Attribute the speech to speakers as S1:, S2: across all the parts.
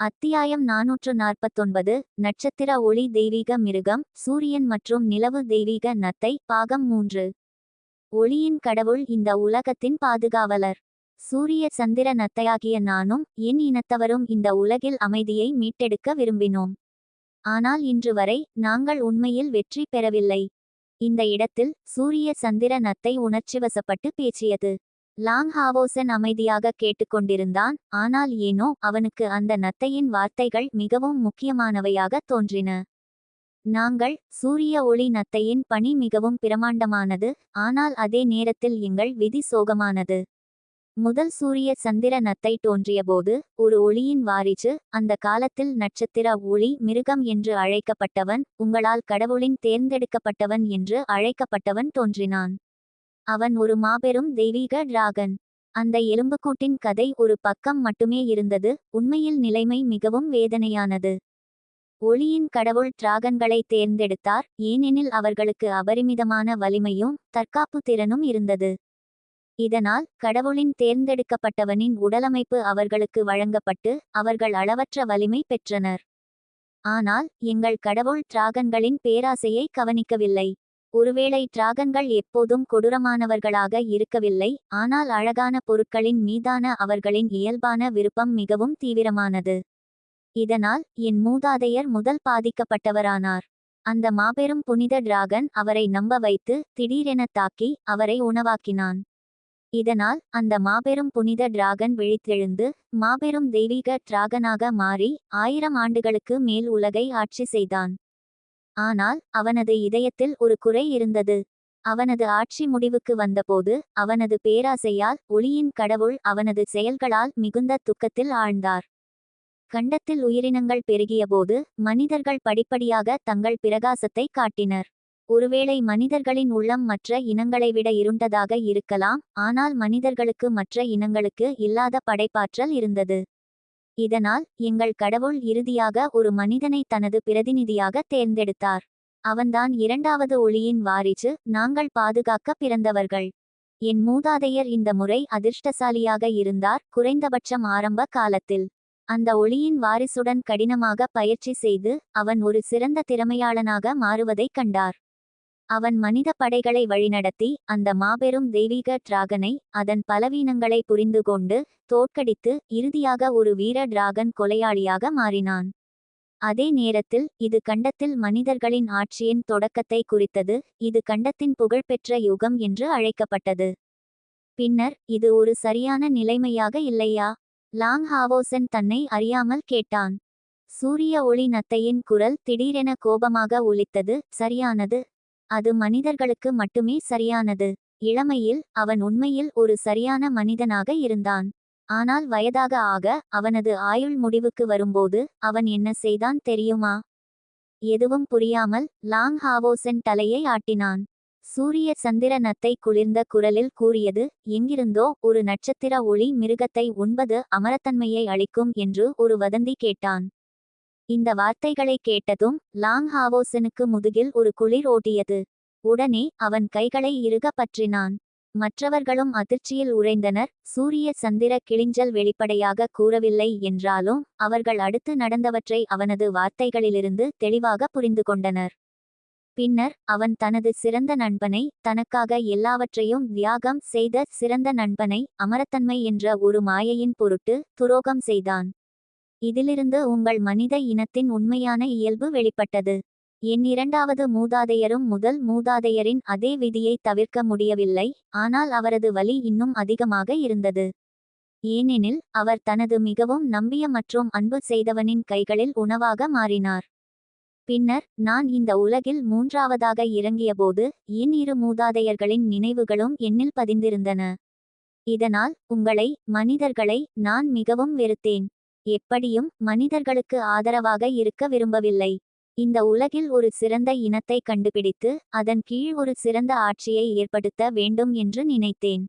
S1: அத்தியாயம் நாநூற்று நாற்பத்தொன்பது நட்சத்திர ஒளி தெய்வீக மிருகம் சூரியன் மற்றும் நிலவு தெய்வீக நத்தை பாகம் மூன்று. ஒளியின் கடவுள் இந்த உலகத்தின் பாதுகாவலர். சூரிய சந்திர நத்தையாகிய நானும் என் இனத்தவரும் இந்த உலகில் அமைதியை மீட்டெடுக்க விரும்பினோம். ஆனால் இன்று வரை நாங்கள் உண்மையில் வெற்றி பெறவில்லை. இந்த இடத்தில் சூரிய சந்திர நத்தை உணர்ச்சிவசப்பட்டு பேசியது. லாங் ஹாவோசன் அமைதியாக கேட்டுக்கொண்டிருந்தான். ஆனால் ஏனோ அவனுக்கு அந்த நத்தையின் வார்த்தைகள் மிகவும் முக்கியமானவையாக தோன்றின. நாங்கள் சூரிய ஒளி நத்தையின் பணி மிகவும் பிரமாண்டமானது ஆனால் அதே நேரத்தில் எங்கள் விதி சோகமானது. முதல் சூரிய சந்திர நத்தை தோன்றியபோது ஒரு ஒளியின் வாரிச்சு அந்த காலத்தில் நட்சத்திர ஒளி மிருகம் என்று அழைக்கப்பட்டவன் உங்களால் கடவுளின் தேர்ந்தெடுக்கப்பட்டவன் என்று அழைக்கப்பட்டவன் தோன்றினான். அவன் ஒரு மாபெரும் தெய்வீக டிராகன். அந்த எலும்புக்கூட்டின் கதை ஒரு பக்கம் மட்டுமே இருந்தது உண்மையில் நிலைமை மிகவும் வேதனையானது. ஒளியின் கடவுள் டிராகன்களை தேர்ந்தெடுத்தார் ஏனெனில் அவர்களுக்கு அபரிமிதமான வலிமையும் தற்காப்பு திறனும் இருந்தது. இதனால் கடவுளின் தேர்ந்தெடுக்கப்பட்டவனின் உடலமைப்பு அவர்களுக்கு வழங்கப்பட்டு அவர்கள் அளவற்ற வலிமை பெற்றனர். ஆனால் எங்கள் கடவுள் டிராகன்களின் பேராசையை கவனிக்கவில்லை. ஒருவேளை டிராகன்கள் எப்போதும் கொடூரமானவர்களாக இருக்கவில்லை ஆனால் அழகான பொருட்களின் மீதான அவர்களின் இயல்பான விருப்பம் மிகவும் தீவிரமானது. இதனால் என் மூதாதையர் முதல் பாதிக்கப்பட்டவரானார். அந்த மாபெரும் புனித டிராகன் அவரை நம்ப வைத்து திடீரென தாக்கி அவரை உணவாக்கினான். இதனால் அந்த மாபெரும் புனித டிராகன் விழித்தெழுந்து மாபெரும் தெய்வீக டிராகனாக மாறி ஆயிரம் ஆண்டுகளுக்கு மேல் உலகை ஆட்சி செய்தான். ஆனால் அவனது இதயத்தில் ஒரு குறை இருந்தது. அவனது ஆட்சி முடிவுக்கு வந்தபோது அவனது பேராசையால் ஒளியின் கடவுள் அவனது செயல்களால் மிகுந்த துக்கத்தில் ஆழ்ந்தார். கண்டத்தில் உயிரினங்கள் பெருகியபோது மனிதர்கள் படிப்படியாக தங்கள் பிரகாசத்தை காட்டினர். ஒருவேளை மனிதர்களின் உள்ளம் மற்ற இனங்களை விட இருண்டதாக இருக்கலாம் ஆனால் மனிதர்களுக்கு மற்ற இனங்களுக்கு இல்லாத படைப்பாற்றல் இருந்தது. இதனால் எங்கள் கடவுள் இறுதியாக ஒரு மனிதனை தனது பிரதிநிதியாக தேர்ந்தெடுத்தார். அவன்தான் இரண்டாவது ஒளியின் வாரிசு நாங்கள் பாதுகாக்க பிறந்தவர்கள். என் மூதாதையர் இந்த முறை அதிர்ஷ்டசாலியாக இருந்தார் குறைந்தபட்சம் ஆரம்ப காலத்தில். அந்த ஒளியின் வாரிசுடன் கடினமாக பயிற்சி செய்து அவன் ஒரு சிறந்த திறமையாளனாக மாறுவதைக் கண்டார். அவன் மனித படைகளை வழிநடத்தி அந்த மாபெரும் தெய்வீக டிராகனை அதன் பலவீனங்களை புரிந்து கொண்டு தோற்கடித்து இறுதியாக ஒரு வீர டிராகன் கொலையாளியாக மாறினான். அதே நேரத்தில் இது கண்டத்தில் மனிதர்களின் ஆட்சியின் தொடக்கத்தை குறித்தது இது கண்டத்தின் புகழ்பெற்ற யுகம் என்று அழைக்கப்பட்டது. பின்னர் இது ஒரு சரியான நிலைமையாக இல்லையா? லாங் ஹாவோசன் தன்னை அறியாமல் கேட்டான். சூரிய ஒளி நத்தையின் குரல் திடீரென கோபமாக ஒலித்தது சரியானது அது மனிதர்களுக்கு மட்டுமே சரியானது. இளமையில் அவன் உண்மையில் ஒரு சரியான மனிதனாக இருந்தான். ஆனால் வயதாக ஆக அவனது ஆயுள் முடிவுக்கு வரும்போது அவன் என்ன செய்தான் தெரியுமா? எதுவும் புரியாமல் லாங் ஹாவோசன் தலையை ஆட்டினான். சூரிய சந்திர நத்தை குளிர்ந்த குரலில் கூறியது எங்கிருந்தோ ஒரு நட்சத்திர ஒளி மிருகத்தை உண்பது அமரத்தன்மையை அளிக்கும் என்று ஒரு வதந்தி கேட்டான். இந்த வார்த்தைகளை கேட்டதும் லாங் ஹாவோசனுக்கு முதுகில் ஒரு குளிர் ஓட்டியது உடனே அவன் கைகளை இறுக பற்றினான். மற்றவர்களும் அதிர்ச்சியில் உறைந்தனர். சூரிய சந்திர கிளிஞ்சல் வெளிப்படையாக கூறவில்லை என்றாலும் அவர்கள் அடுத்து நடந்தவற்றை அவனது வார்த்தைகளிலிருந்து தெளிவாக புரிந்து கொண்டனர். பின்னர் அவன் தனது சிறந்த நண்பனை தனக்காக எல்லாவற்றையும் தியாகம் செய்த சிறந்த நண்பனை அமரத்தன்மை என்ற ஒரு மாயையின் பொருட்டு துரோகம் செய்தான். இதிலிருந்து உங்கள் மனித இனத்தின் உண்மையான இயல்பு வெளிப்பட்டது. என் இரண்டாவது மூதாதையரும் முதல் மூதாதையரின் அதே விதியை தவிர்க்க முடியவில்லை ஆனால் அவரது வலி இன்னும் அதிகமாக இருந்தது. ஏனெனில் அவர் தனது மிகவும் நம்பிய மற்றும் அன்பு செய்தவனின் கைகளில் உணவாக மாறினார். பின்னர் நான் இந்த உலகில் மூன்றாவதாக இறங்கியபோது என் இரு மூதாதையர்களின் நினைவுகளும் என்னில் பதிந்திருந்தன. இதனால் உங்களை மனிதர்களை நான் மிகவும் வெறுத்தேன். எப்படியும் மனிதர்களுக்கு ஆதரவாக இருக்க விரும்பவில்லை. இந்த உலகில் ஒரு சிறந்த இனத்தை கண்டுபிடித்து அதன் கீழ் ஒரு சிறந்த ஆட்சியை ஏற்படுத்த வேண்டும் என்று நினைத்தேன்.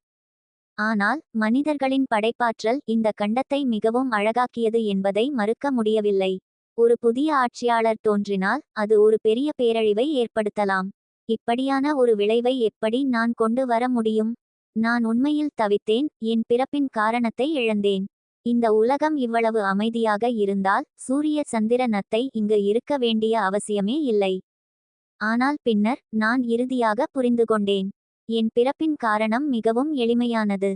S1: ஆனால் மனிதர்களின் படைப்பாற்றல் இந்த கண்டத்தை மிகவும் அழகாக்கியது என்பதை மறுக்க முடியவில்லை. ஒரு புதிய ஆட்சியாளர் தோன்றினால் அது ஒரு பெரிய பேரழிவை ஏற்படுத்தலாம். இப்படியான ஒரு விளைவை எப்படி நான் கொண்டு வர முடியும்? நான் உண்மையில் தவித்தேன் என் பிறப்பின் காரணத்தை இழந்தேன். இந்த உலகம் இவ்வளவு அமைதியாக இருந்தால் சூரிய சந்திர நத்தை இங்கு இருக்க வேண்டிய அவசியமே இல்லை. ஆனால் பின்னர் நான் இறுதியாக புரிந்து கொண்டேன் என் பிறப்பின் காரணம் மிகவும் எளிமையானது.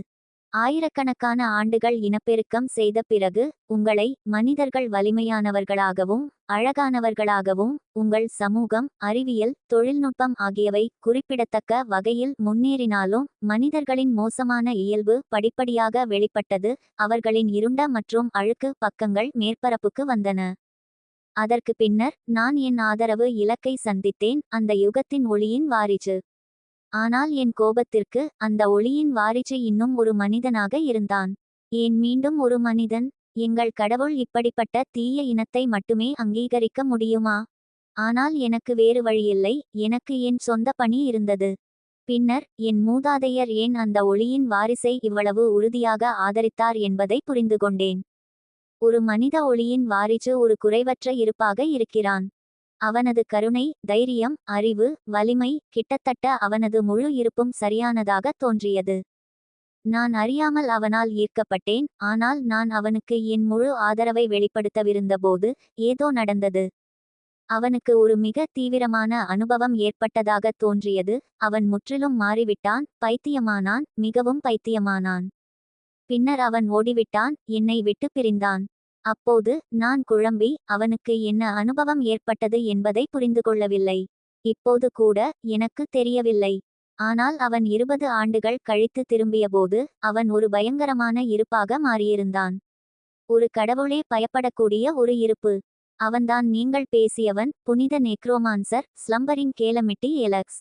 S1: ஆயிரக்கணக்கான ஆண்டுகள் இனப்பெருக்கம் செய்த பிறகு உங்களை மனிதர்கள் வலிமையானவர்களாகவும் அழகானவர்களாகவும் உங்கள் சமூகம் அறிவியல் தொழில்நுட்பம் ஆகியவை குறிப்பிடத்தக்க வகையில் முன்னேறினாலும் மனிதர்களின் மோசமான இயல்பு படிப்படியாக வெளிப்பட்டது அவர்களின் இருண்ட மற்றும் அழுக்கு பக்கங்கள் மேற்பரப்புக்கு வந்தன. அதற்கு பின்னர் நான் என் ஆதரவு இலக்கை சந்தித்தேன் அந்த யுகத்தின் ஒளியின் வாரிச்சு ஆனால் என் கோபத்திற்கு அந்த ஒளியின் வாரிசு இன்னும் ஒரு மனிதனாக இருந்தான். ஏன் மீண்டும் ஒரு மனிதன்? எங்கள் கடவுள் இப்படிப்பட்ட தீய இனத்தை மட்டுமே அங்கீகரிக்க முடியுமா? ஆனால் எனக்கு வேறு வழியில்லை எனக்கு என் சொந்த பணி இருந்தது. பின்னர் என் மூதாதையர் ஏன் அந்த ஒளியின் வாரிசை இவ்வளவு உறுதியாக ஆதரித்தார் என்பதை புரிந்து கொண்டேன் ஒரு மனித ஒளியின் வாரிசு ஒரு குறைவற்ற இருப்பாக இருக்கிறான். அவனது கருணை தைரியம் அறிவு வலிமை கிட்டத்தட்ட அவனது முழு இருப்பும் சரியானதாக தோன்றியது. நான் அறியாமல் அவனால் ஈர்க்கப்பட்டேன் ஆனால் நான் அவனுக்கு என் முழு ஆதரவை வெளிப்படுத்தவிருந்தபோது ஏதோ நடந்தது. அவனுக்கு ஒரு மிக தீவிரமான அனுபவம் ஏற்பட்டதாக தோன்றியது அவன் முற்றிலும் மாறிவிட்டான் பைத்தியமானான் மிகவும் பைத்தியமானான். பின்னர் அவன் ஓடிவிட்டான் என்னை விட்டு பிரிந்தான். அப்போது நான் குழம்பி அவனுக்கு என்ன அனுபவம் ஏற்பட்டது என்பதை புரிந்து கொள்ளவில்லை. இப்போது கூட எனக்கு தெரியவில்லை. ஆனால் அவன் இருபது ஆண்டுகள் கழித்து திரும்பியபோது அவன் ஒரு பயங்கரமான இருப்பாக மாறியிருந்தான். ஒரு கடவுளே பயப்படக்கூடிய ஒரு இருப்பு. அவன்தான் நீங்கள் பேசியவன் புனித நெக்ரோமான்சர் ஸ்லம்பரிங் கேலமிட்டி எலக்ஸ்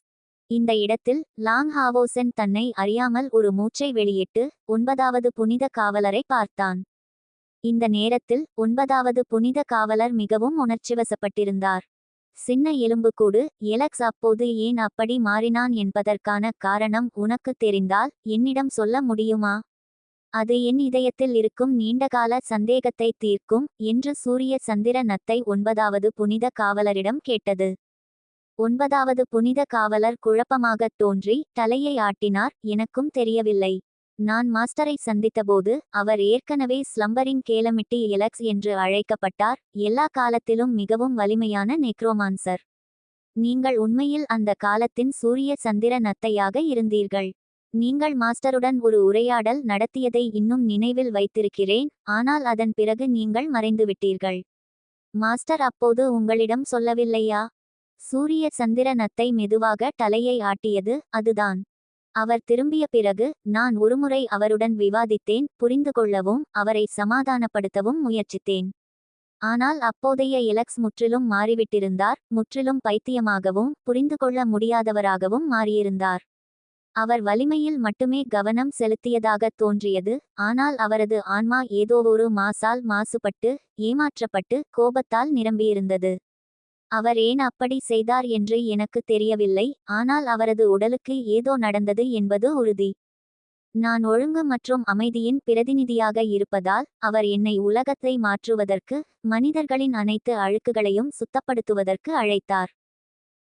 S1: இந்த இடத்தில் லாங் ஹாவோசன் தன்னை அறியாமல் ஒரு மூச்சை வெளியிட்டு ஒன்பதாவது புனித காவலரை பார்த்தான். இந்த நேரத்தில் ஒன்பதாவது புனித காவலர் மிகவும் உணர்ச்சிவசப்பட்டிருந்தார். சின்ன எலும்புக்கூடு எலக்ஸ் அப்போது ஏன் அப்படி மாறினான் என்பதற்கான காரணம் உனக்கு தெரிந்தால் என்னிடம் சொல்ல முடியுமா? அது என் இதயத்தில் இருக்கும் நீண்டகால சந்தேகத்தை தீர்க்கும் என்று சூரிய சந்திர நத்தை ஒன்பதாவது புனித காவலரிடம் கேட்டது. ஒன்பதாவது புனித காவலர் குழப்பமாகத் தோன்றி தலையை ஆட்டினார் எனக்கும் தெரியவில்லை. நான் மாஸ்டரை சந்தித்தபோது அவர் ஏற்கனவே ஸ்லம்பரிங் கேலமிட்டி எலக்ஸ் என்று அழைக்கப்பட்டார். எல்லா காலத்திலும் மிகவும் வலிமையான நெக்ரோமான்சர். நீங்கள் உண்மையில் அந்த காலத்தின் சூரிய சந்திர நத்தையாக இருந்தீர்கள். நீங்கள் மாஸ்டருடன் ஒரு உரையாடல் நடத்தியதை இன்னும் நினைவில் வைத்திருக்கிறேன். ஆனால் அதன் பிறகு நீங்கள் மறைந்துவிட்டீர்கள். மாஸ்டர் அப்போது உங்களிடம் சொல்லவில்லையா? சூரிய சந்திர நத்தை மெதுவாக தலையை ஆட்டியது அதுதான். அவர் திரும்பிய பிறகு நான் ஒருமுறை அவருடன் விவாதித்தேன் புரிந்து கொள்ளவும் அவரை சமாதானப்படுத்தவும் முயற்சித்தேன். ஆனால் அப்போதைய எலக்ஸ் முற்றிலும் மாறிவிட்டிருந்தார் முற்றிலும் பைத்தியமாகவும் புரிந்து கொள்ள முடியாதவராகவும் மாறியிருந்தார். அவர் வலிமையில் மட்டுமே கவனம் செலுத்தியதாக தோன்றியது ஆனால் அவரது ஆன்மா ஏதோவொரு மாசால் மாசுபட்டு ஏமாற்றப்பட்டு கோபத்தால் நிரம்பியிருந்தது. அவர் ஏன் அப்படி செய்தார் என்று எனக்கு தெரியவில்லை ஆனால் அவரது உடலுக்கு ஏதோ நடந்தது என்பது உறுதி. நான் ஒழுங்கு மற்றும் அமைதியின் பிரதிநிதியாக இருப்பதால் அவர் என்னை உலகத்தை மாற்றுவதற்கு மனிதர்களின் அனைத்து அழுக்குகளையும் சுத்தப்படுத்துவதற்கு அழைத்தார்.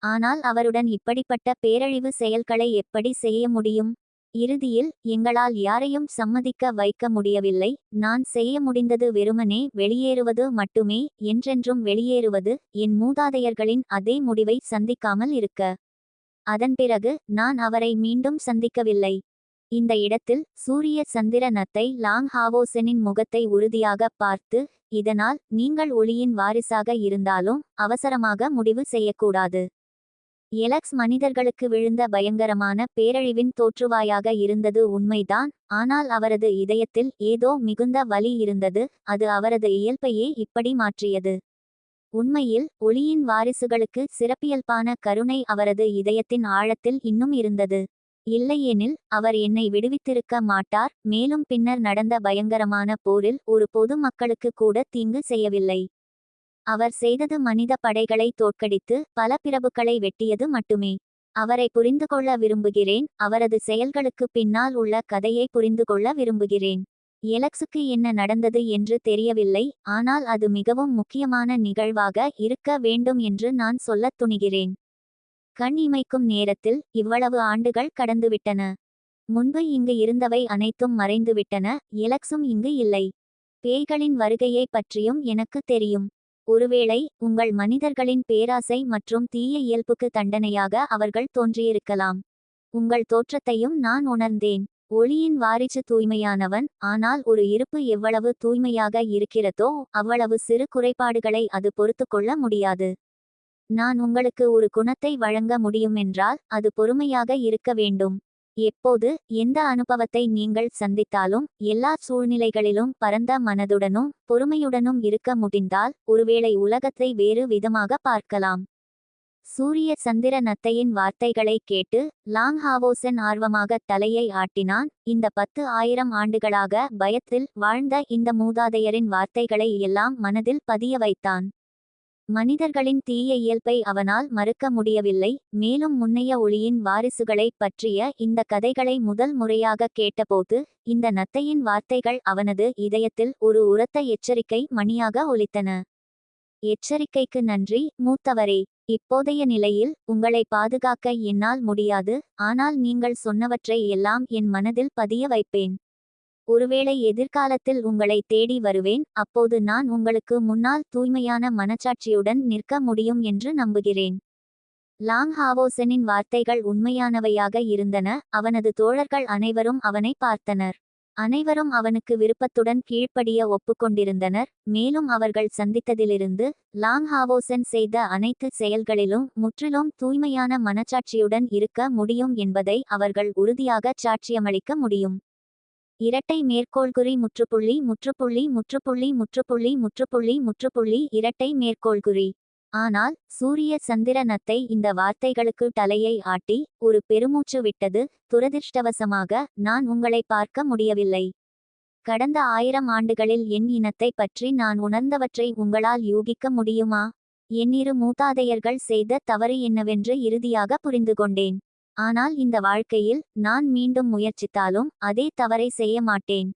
S1: ஆனால் அவருடன் இப்படிப்பட்ட பேரழிவு செயல்களை எப்படி செய்ய முடியும்? இறுதியில் எங்களால் யாரையும் சம்மதிக்க வைக்க முடியவில்லை. நான் செய்ய முடிந்தது வெறுமனே வெளியேறுவது மட்டுமே என்றென்றும் வெளியேறுவது என் மூதாதையர்களின் அதே முடிவை சந்திக்காமல் இருக்க. அதன் பிறகு நான் அவரை மீண்டும் சந்திக்கவில்லை. இந்த இடத்தில் சூரிய சந்திர நத்தை லாங் ஹாவோசனின் முகத்தை உறுதியாக பார்த்து இதனால் நீங்கள் ஒளியின் வாரிசாக இருந்தாலும் அவசரமாக முடிவு செய்யக்கூடாது. எலக்ஸ் மனிதர்களுக்கு விழுந்த பயங்கரமான பேரழிவின் தோற்றுவாயாக இருந்தது உண்மைதான் ஆனால் அவரது இதயத்தில் ஏதோ மிகுந்த வலி இருந்தது அது அவரது இயல்பையே இப்படி மாற்றியது. உண்மையில் ஒளியின் வாரிசுகளுக்கு சிறப்பியல்பான கருணை அவரது இதயத்தின் ஆழத்தில் இன்னும் இருந்தது. இல்லையெனில் அவர் என்னை விடுவித்திருக்க மாட்டார் மேலும் பின்னர் நடந்த பயங்கரமான போரில் ஒரு பொது மக்களுக்கு கூட தீங்கு செய்யவில்லை. அவர் செய்தது மனித படைகளை தோற்கடித்து பல பிரபுக்களை வெட்டியது மட்டுமே. அவரை புரிந்து கொள்ள விரும்புகிறேன். அவரது செயல்களுக்கு பின்னால் உள்ள கதையை புரிந்து கொள்ள விரும்புகிறேன். எலக்ஸுக்கு என்ன நடந்தது என்று தெரியவில்லை. ஆனால் அது மிகவும் முக்கியமான நிகழ்வாக இருக்க வேண்டும் என்று நான் சொல்லத் துணிகிறேன். கண் இமைக்கும் நேரத்தில் இவ்வளவு ஆண்டுகள் கடந்துவிட்டன. முன்பு இங்கு இருந்தவை அனைத்தும் மறைந்துவிட்டன. எலக்ஸும் இங்கு இல்லை. பேய்களின் வருகையைப் பற்றியும் எனக்கு தெரியும். ஒருவேளை உங்கள் மனிதர்களின் பேராசை மற்றும் தீய இயல்புக்கு தண்டனையாக அவர்கள் தோன்றியிருக்கலாம். உங்கள் தோற்றத்தையும் நான் உணர்ந்தேன். ஒளியின் வாரிசு தூய்மையானவன் ஆனால் ஒரு இருப்பு எவ்வளவு தூய்மையாக இருக்கிறதோ அவ்வளவு சிறு குறைபாடுகளை அது பொறுத்துக்கொள்ள முடியாது. நான் உங்களுக்கு ஒரு குணத்தை வழங்க முடியுமென்றால் அது பொறுமையாக இருக்க வேண்டும். எப்போது எந்த அனுபவத்தை நீங்கள் சந்தித்தாலும் எல்லா சூழ்நிலைகளிலும் பரந்த மனதுடனும் பொறுமையுடனும் இருக்க முடிந்தால் ஒருவேளை உலகத்தை வேறு விதமாக பார்க்கலாம். சூரிய சந்திர நத்தையின் வார்த்தைகளை கேட்டு லாங் ஹாவோசன் ஆர்வமாக தலையை ஆட்டினான். இந்த பத்து ஆயிரம் ஆண்டுகளாக பயத்தில் வாழ்ந்த இந்த மூதாதையரின் வார்த்தைகளை எல்லாம் மனதில் பதிய வைத்தான். மனிதர்களின் தீய இயல்பை அவனால் மறுக்க முடியவில்லை. மேலும் முன்னைய ஒளியின் வாரிசுகளைப் பற்றிய இந்த கதைகளை முதல் முறையாக கேட்டபோது இந்த நத்தையின் வார்த்தைகள் அவனது இதயத்தில் ஒரு உரத்த எச்சரிக்கை மணியாக ஒலித்தன. எச்சரிக்கைக்கு நன்றி மூத்தவரே. இப்போதைய நிலையில் உங்களை பாதுகாக்க என்னால் முடியாது. ஆனால் நீங்கள் சொன்னவற்றை எல்லாம் என் மனதில் பதிய வைப்பேன். ஒருவேளை எதிர்காலத்தில் உங்களை தேடி வருவேன் அப்போது நான் உங்களுக்கு முன்னால் தூய்மையான மனச்சாட்சியுடன் நிற்க முடியும் என்று நம்புகிறேன். லாங் ஹாவோசனின் வார்த்தைகள் உண்மையானவையாக இருந்தன அவனது தோழர்கள் அனைவரும் அவனை பார்த்தனர். அனைவரும் அவனுக்கு விருப்பத்துடன் கீழ்ப்படிய ஒப்புக்கொண்டிருந்தனர் மேலும் அவர்கள் சந்தித்ததிலிருந்து லாங் ஹாவோசன் செய்த அனைத்து செயல்களிலும் முற்றிலும் தூய்மையான மனச்சாட்சியுடன் இருக்க முடியும் என்பதை அவர்கள் உறுதியாக சாட்சியமளிக்க முடியும். இரட்டை மேற்கோள்குறி முற்றுப்புள்ளி முற்றுப்புள்ளி முற்றுப்புள்ளி முற்றுப்புள்ளி முற்றுப்புள்ளி முற்றுப்புள்ளி இரட்டை மேற்கோள்குறி. ஆனால் சூரிய சந்திர நத்தை இந்த வார்த்தைகளுக்கு தலையை ஆட்டி ஒரு பெருமூச்சு விட்டது துரதிர்ஷ்டவசமாக நான் உங்களை பார்க்க முடியவில்லை. கடந்த ஆயிரம் ஆண்டுகளில் என் இனத்தை பற்றி நான் உணர்ந்தவற்றை உங்களால் யூகிக்க முடியுமா? என்னிரு மூதாதையர்கள் செய்த தவறு என்னவென்று இறுதியாக புரிந்து கொண்டேன் ஆனால் இந்த வாழ்க்கையில் நான் மீண்டும் முயற்சித்தாலும் அதே தவறை செய்ய மாட்டேன்.